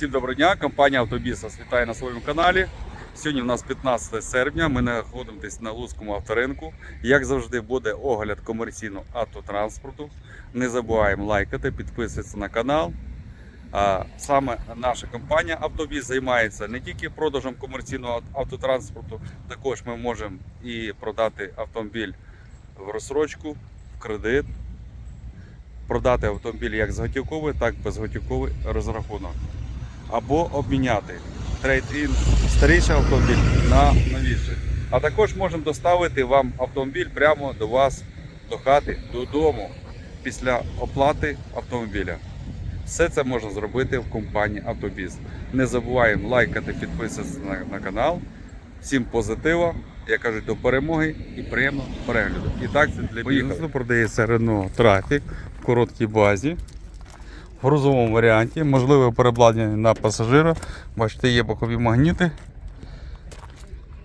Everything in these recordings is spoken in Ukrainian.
Всім доброго дня, компанія Автобізнес вітає на своєму каналі. Сьогодні у нас 15 серпня. Ми знаходимося на Луцькому авторинку. Як завжди, буде огляд комерційного автотранспорту. Не забуваємо лайкати, підписуватися на канал. Саме наша компанія Автобіз займається не тільки продажем комерційного автотранспорту, також ми можемо і продати автомобіль в розсрочку, в кредит, продати автомобіль як з готівковий, так і безготівковий розрахунок. Або обміняти трейд-ін старіший автомобіль на новіший. А також можемо доставити вам автомобіль прямо до вас, до хати, додому після оплати автомобіля. Все це можна зробити в компанії Автобіз. Не забуваємо лайкати, підписуватися на, на канал. Всім позитива, як кажуть, до перемоги і приємного перегляду. І так це для бізнесу продається Renault Traffic в короткій базі. В грузовому варіанті, можливе перебладнання на пасажира. Бачите, є бокові магніти.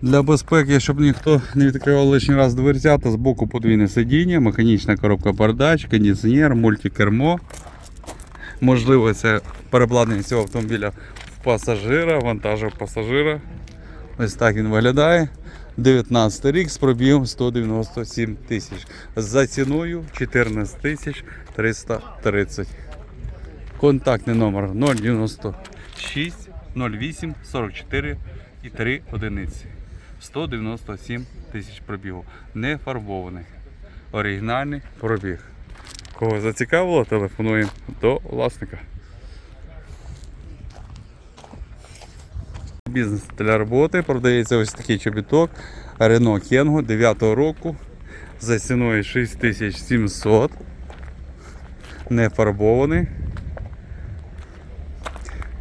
Для безпеки, щоб ніхто не відкривав лишній раз дверцята, з боку подвійне сидіння, механічна коробка передач, кондиціонер, мультикермо. Можливо, це перебладнання цього автомобіля в пасажира, вантажу пасажира. Ось так він виглядає. 19 рік з пробігом 197 тисяч. За ціною 14 тисяч 330. Контактний номер 096 08 44 і 3 одиниці. 197 тисяч пробігу. Не фарбований. Оригінальний пробіг. Кого зацікавило, телефонуємо до власника. Бізнес для роботи продається ось такий чобіток Renault Kengo 9 року за ціною 6700. Не фарбований.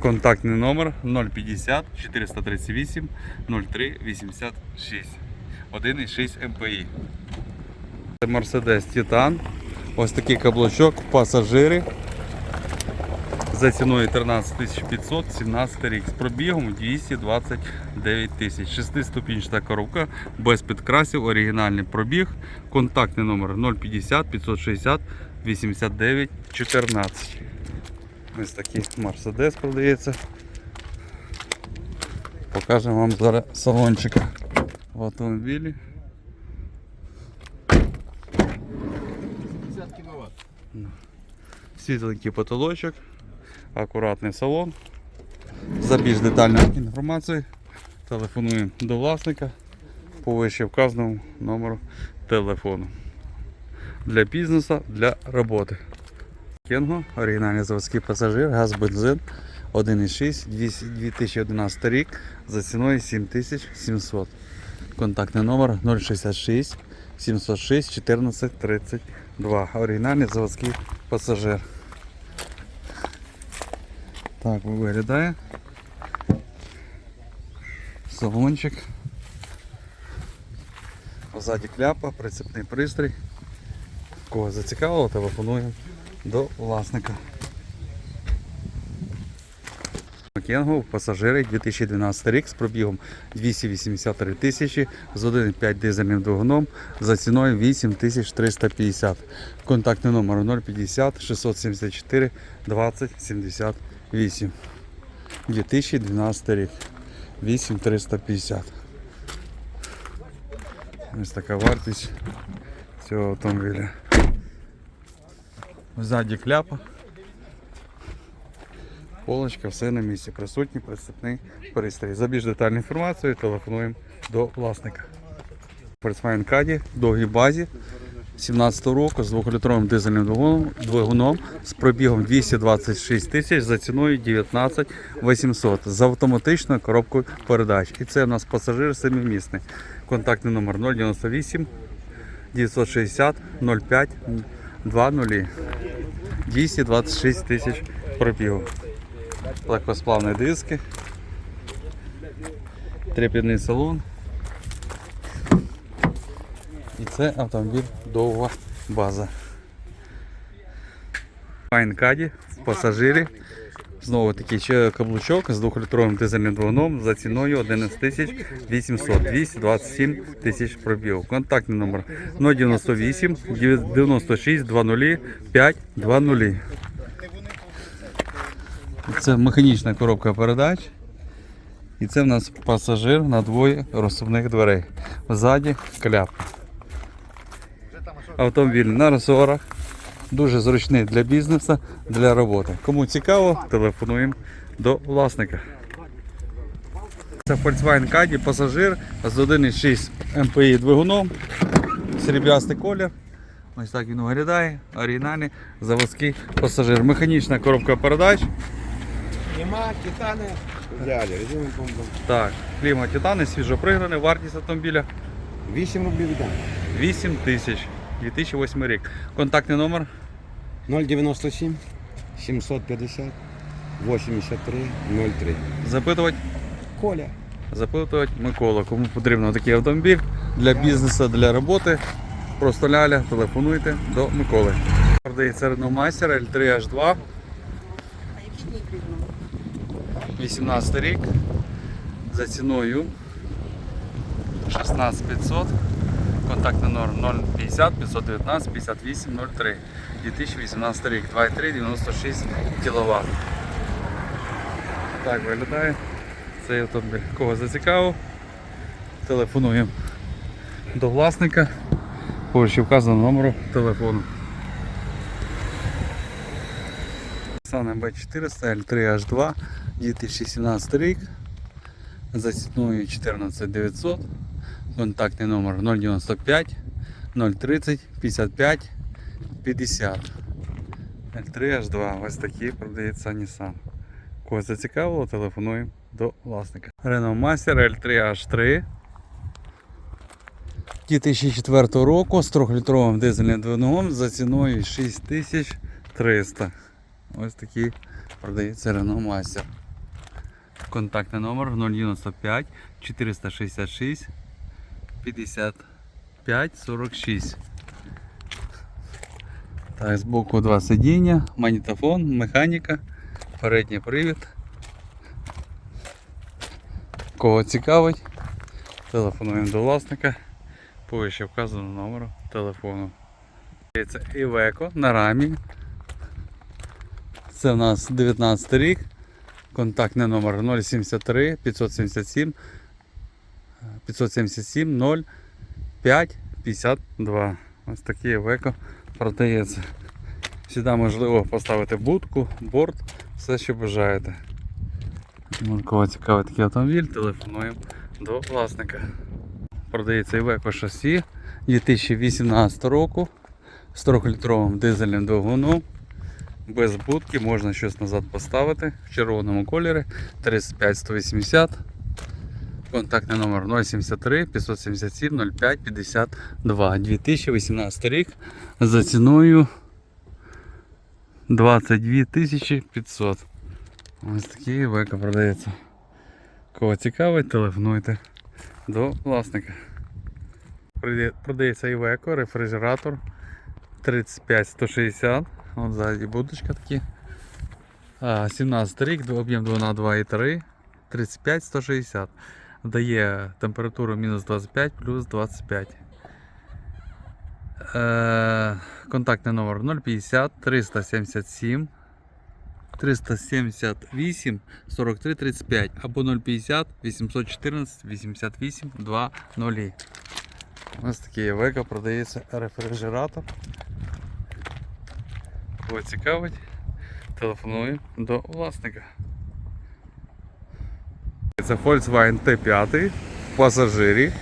Контактний номер 050 438 03 86 1,6 МПІ. Це Mercedes Titan. Ось такий каблучок, пасажири. За ціною 13 500, 17 рік. З пробігом 229 тисяч. Шестиступінчата коробка без підкрасів, оригінальний пробіг. Контактний номер 050 560 89 14. Ось такий Мерседес продається. Покажемо вам зараз салончика в автомобілі. 50 кВт. Світленький потолочок, акуратний салон. За більш детальну інформацію телефонуємо до власника по вище вказаному номеру телефону. Для бізнесу, для роботи. Кенго, оригінальний заводський пасажир, газ, бензин 1,6, 2011 рік за ціною 7700. Контактний номер 066 706 14 32. Оригінальний заводський пасажир. Так виглядає. Салончик. Ззаді кляпа, прицепний пристрій. Кого зацікавило, телефонуємо до власника. Кенго, пасажири 2012 рік з пробігом 283 тисячі з 1,5 дизельним двигуном за ціною 8350. Контактний номер 050 674 20 78. 2012 рік. 8350. Ось така вартість цього автомобіля. Ззаді кляпа. Полочка, все на місці. Присутній прицепний пристрій. За більш детальну інформацію телефонуємо до власника. Volkswagen Caddy довгій базі 17 року з 2-літровим дизельним двигуном з пробігом 226 тисяч за ціною 19 800 з автоматичною коробкою передач. І це у нас пасажир семимісний. Контактний номер 098 960 05 20 226 тисяч пробігу. Легкосплавні диски. Трепідний салон. І це автомобіль довга база. Майнкаді в пасажирі. Знову такий ще каблучок з 2-літровим дизельним двигуном за ціною 11 тисяч 800, 227 тисяч пробігів. Контактний номер 098 96 20 5 20. Це механічна коробка передач. І це в нас пасажир на двоє розсувних дверей. Ззаді кляп. Автомобіль на ресорах. Дуже зручний для бізнесу, для роботи. Кому цікаво, телефонуємо до власника. Це Volkswagen Caddy, пасажир з 1,6 MPI двигуном. Сріблястий колір. Ось так він виглядає. Оригінальний заводський пасажир. Механічна коробка передач. Нема, титани. Ідеалі, резиновий бомбом. Так, кліма титани, свіжо пригнаний, вартість автомобіля 8 рублів віддам. 8 тисяч. 2008 рік. Контактний номер 097 750 83 03. запитувати. Коля. Запитувати Микола, кому потрібен такий автомобіль для бізнесу, для роботи. Просто ляля, телефонуйте до Миколи. Продається Renault Master L3H2. 18 рік. За ціною 16500. Контактний номер 050 519 58 03. 2018 рік. 2,3 96 кВт. Так виглядає. Цей автомобіль. Кого зацікавив, телефонуємо до власника по вище вказаному номеру телефону. Nissan B400 L3H2 2017 рік. За ціною 14900. Контактний номер 095 030 55 50. L3H2. Ось такий продається Nissan. Кого зацікавило, телефонуємо до власника. Renault Master L3H3 2004 року з 3-літровим дизельним двигуном за ціною 6300. Ось такий продається Renault Master. Контактний номер 095 466 55 46. Так, збоку два сидіння, магнітофон, механіка, передній привід. Кого цікавить, телефонуємо до власника по вище номеру телефону. Це Iveco на рамі. Це в нас 19 рік. Контактний номер 073 577 577 05 52. Ось такий Iveco продається. Сюди можливо поставити будку, борт, все що бажаєте. Кого цікавий такий автомобіль, телефонуємо до власника. Продається Iveco шасі 2018 року з 3-літровим дизельним двигуном. Без будки можна щось назад поставити в червоному кольорі 35 180. Контактний номер 073 577 05 52 2018 рік за ціною 22 500. Ось такий века продається. Кого цікавить, телефонуйте до власника. Продається Iveco, рефрижератор 35160. От ззаді будочка такі. 17 рік, об'єм 2 на 2,3, 35 160. Дає температуру мінус 25 плюс 25. Е, контактний номер 050 377 378 43 35 або 050 814 88 20. Ось такий века продається рефрижератор. Кого цікавить, телефоную до власника. Це Volkswagen T5 в пасажирі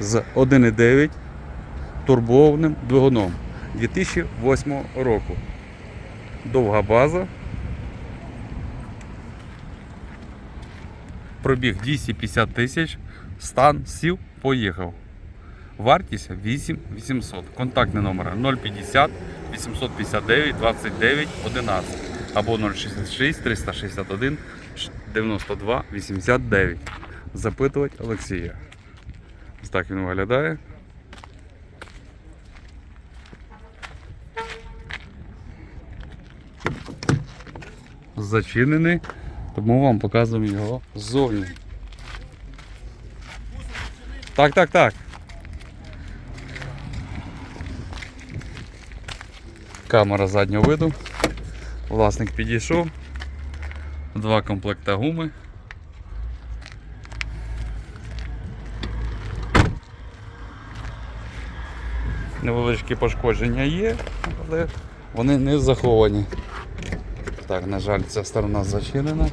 з 1,9 турбованим двигуном 2008 року. Довга база. Пробіг 250 тисяч, стан сів, поїхав. Вартість 8800. Контактний номер 050 859 29 11 або 066 361 92 89. Запитувати Олексія. Ось так він виглядає. Зачинений, тому вам показуємо його ззовні. Так, так, так. Камера заднього виду. Власник підійшов. Два комплекта гуми. Невеличкі пошкодження є, але вони не заховані. Так, на жаль, ця сторона зачинена.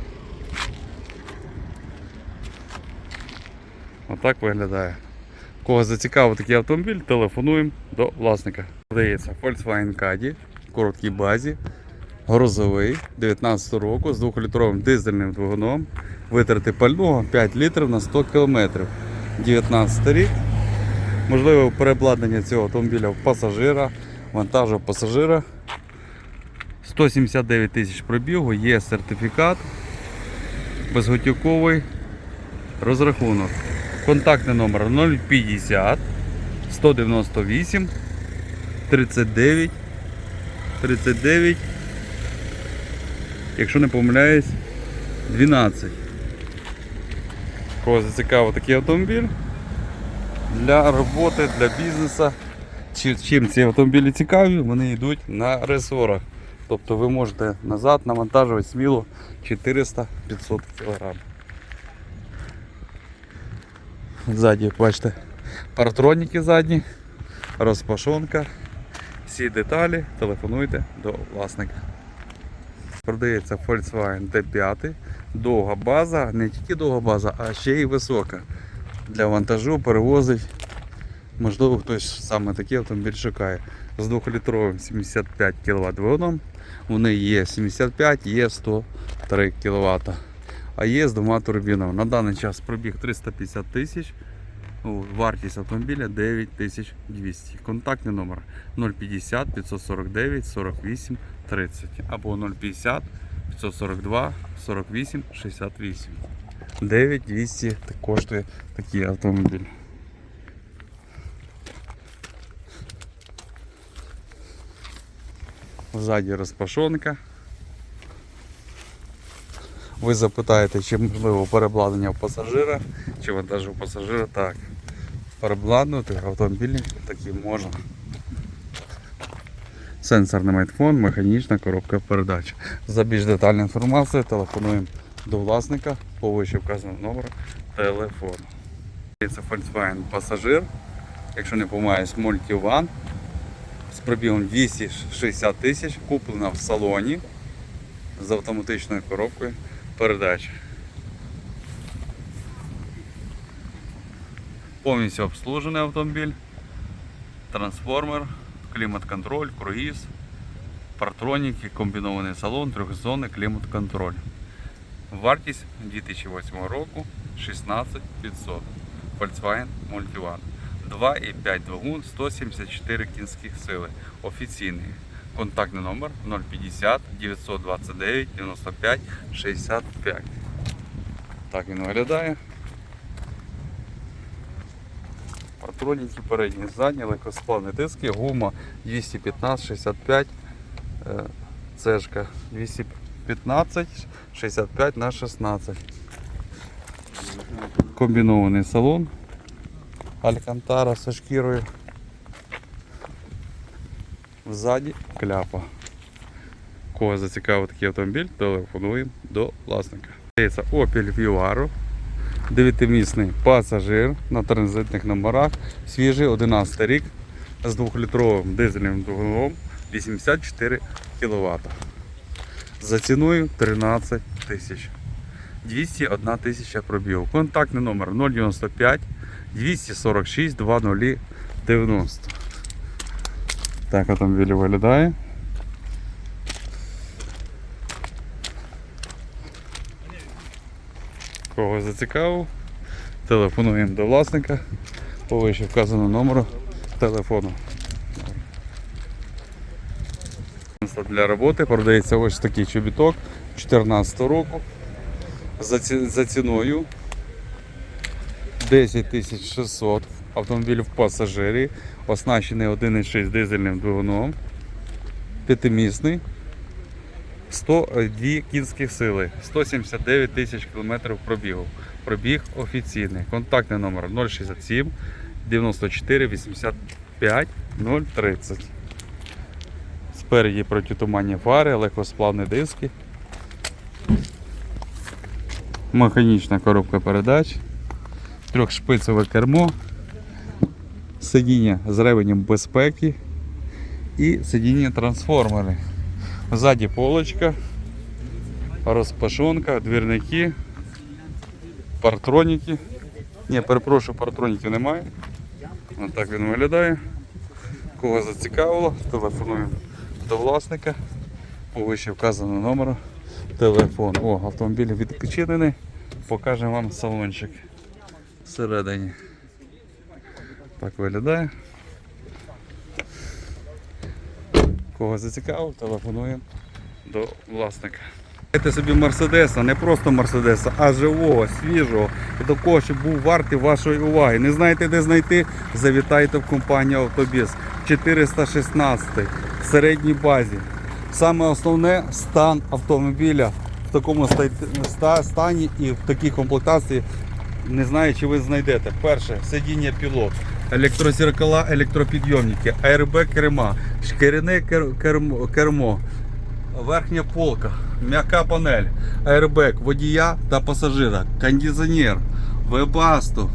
Отак виглядає. Кого зацікавив такий автомобіль, телефонуємо до власника. Продається Volkswagen Caddy в короткій базі, грузовий 19 року з 2-літровим дизельним двигуном. Витрати пального 5 літрів на 100 км. 19 рік. Можливе переобладнання цього автомобіля в пасажира, вантажу пасажира. 179 тисяч пробігу, є сертифікат, безготівковий розрахунок. Контактний номер 050 198 39 39. Якщо не помиляюсь, 12. Кого зацікавив такий автомобіль для роботи, для бізнесу. Чим ці автомобілі цікаві, вони йдуть на ресорах. Тобто ви можете назад навантажувати сміло 400-500 кг. Ззаді, бачите, партроніки задні, розпашонка, всі деталі, телефонуйте до власника. Продається Volkswagen T5, довга база, не тільки довга база, а ще й висока. Для вантажу перевозить. Можливо, хтось саме такий автомобіль шукає. З 2-літровим 75 кВт двигуном. Вони є 75, є 103 кВт. А є з двома турбінами. На даний час пробіг 350 тисяч. Вартість автомобіля 9200. Контактний номер 050 549 48 30 або 050 542 48 68. 9200 коштує такий автомобіль. Ззаді розпашонка. Ви запитаєте, чи можливо переобладнання в пасажира, чи вантажу пасажира. Так. Переобладнувати автомобілі такі можна. Сенсорний майтфон, механічна коробка передач. За більш детальну інформацію телефонуємо до власника по вище вказаному номеру телефону. Це Volkswagen Пасажир, якщо не помиляюсь, Multivan з пробігом 260 тисяч, куплена в салоні з автоматичною коробкою передач. Повністю обслужений автомобіль, трансформер, клімат-контроль, круїз, партроніки, комбінований салон, трьохзонний клімат-контроль. Вартість 2008 року 16500 Volkswagen Multivan. 2,5 двигун 174 кінських сили. Офіційний. Контактний номер 050 929 95 65. Так він виглядає. Патроніки передні, задні, легкосплавні диски, гума 215 65, е, цешка 215 65 на 16. Комбінований салон. Алькантара со шкірою. Ззаді кляпа. Кого зацікавив такий автомобіль, телефонуємо до власника. Це Opel Vivaro. Дев'ятимісний пасажир на транзитних номерах. Свіжий 11 рік з 2-літровим дизельним двигуном 84 кВт. За ціною 13 тисяч. 201 тисяча пробігу. Контактний номер 095 246 2090. Так автомобіль виглядає. Кого зацікавив, телефонуємо до власника. По вище вказаному номеру телефону. Для роботи продається ось такий чобіток 2014 року за, ці- за ціною 10 600 автомобіль в пасажирі, оснащений 1,6 дизельним двигуном, п'ятимісний, 102 кінських сили, 179 тисяч кілометрів пробігу. Пробіг офіційний. Контактний номер 067 94 85 030. Спереді протитуманні фари, легкосплавні диски. Механічна коробка передач, трьохшпицеве кермо, сидіння з ревенем безпеки і сидіння трансформери. Ззаді полочка, розпашонка, двірники, партроніки. Ні, перепрошую, партроніків немає. Ось так він виглядає. Кого зацікавило, телефонуємо до власника по вище вказаного номеру телефон. О, автомобіль відпочинений. Покажемо вам салончик всередині. Так виглядає. Кого зацікавив, телефонуємо до власника. Це собі Мерседеса, не просто Мерседеса, а живого, свіжого і такого, щоб був вартий вашої уваги. Не знаєте, де знайти? Завітайте в компанію Автобіс 416 в середній базі. Саме основне стан автомобіля в такому ста- ста- стані і в такій комплектації. Не знаю, чи ви знайдете. Перше сидіння пілот, електрозеркала, електропідйомники, АРБ керма, шкіряне кермо, верхня полка, м'яка панель, аербек водія та пасажира, кондиціонер, вебасту,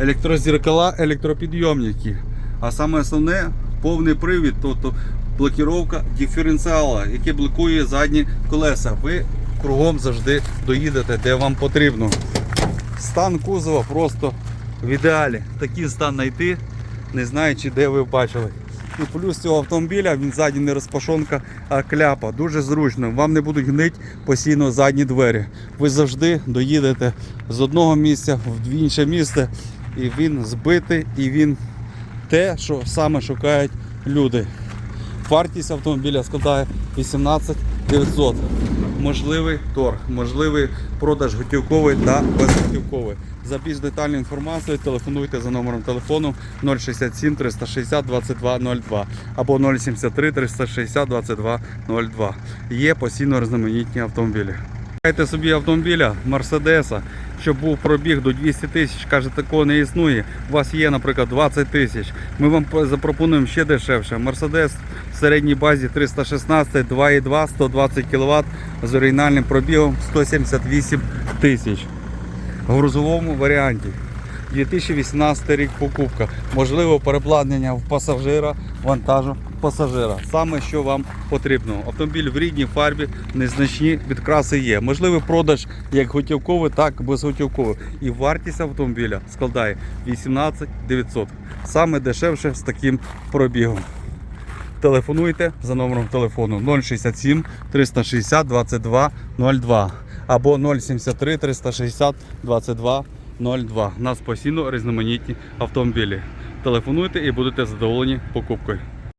електрозеркала, електропідйомники. А саме основне повний привід, тобто блокіровка диференціала, який блокує задні колеса. Ви кругом завжди доїдете, де вам потрібно. Стан кузова просто в ідеалі. Такий стан знайти, не знаю, чи де ви бачили. І плюс цього автомобіля він ззаді не розпашонка, а кляпа. Дуже зручно. Вам не будуть гнить постійно задні двері. Ви завжди доїдете з одного місця в інше місце. І він збитий, і він те, що саме шукають люди. Вартість автомобіля складає 18 900. Можливий торг, можливий продаж готівковий та безготівковий. За більш детальну інформацію телефонуйте за номером телефону 067 360 2202 або 073 360 2202. Є постійно різноманітні автомобілі. Шукайте собі автомобіля Мерседеса, щоб був пробіг до 200 тисяч, каже, такого не існує. У вас є, наприклад, 20 тисяч. Ми вам запропонуємо ще дешевше. Мерседес в середній базі 316, 2,2, 120 кВт з оригінальним пробігом 178 тисяч. В грузовому варіанті. 2018 рік покупка. Можливо, переплатнення в пасажира, вантажу пасажира. Саме що вам потрібно. Автомобіль в рідній фарбі, незначні підкраси є. Можливий продаж як готівковий, так і безготівковий. І вартість автомобіля складає 18 900. Саме дешевше з таким пробігом. Телефонуйте за номером телефону 067 360 22 02 або 073 360 22 02. У нас постійно різноманітні автомобілі. Телефонуйте і будете задоволені покупкою.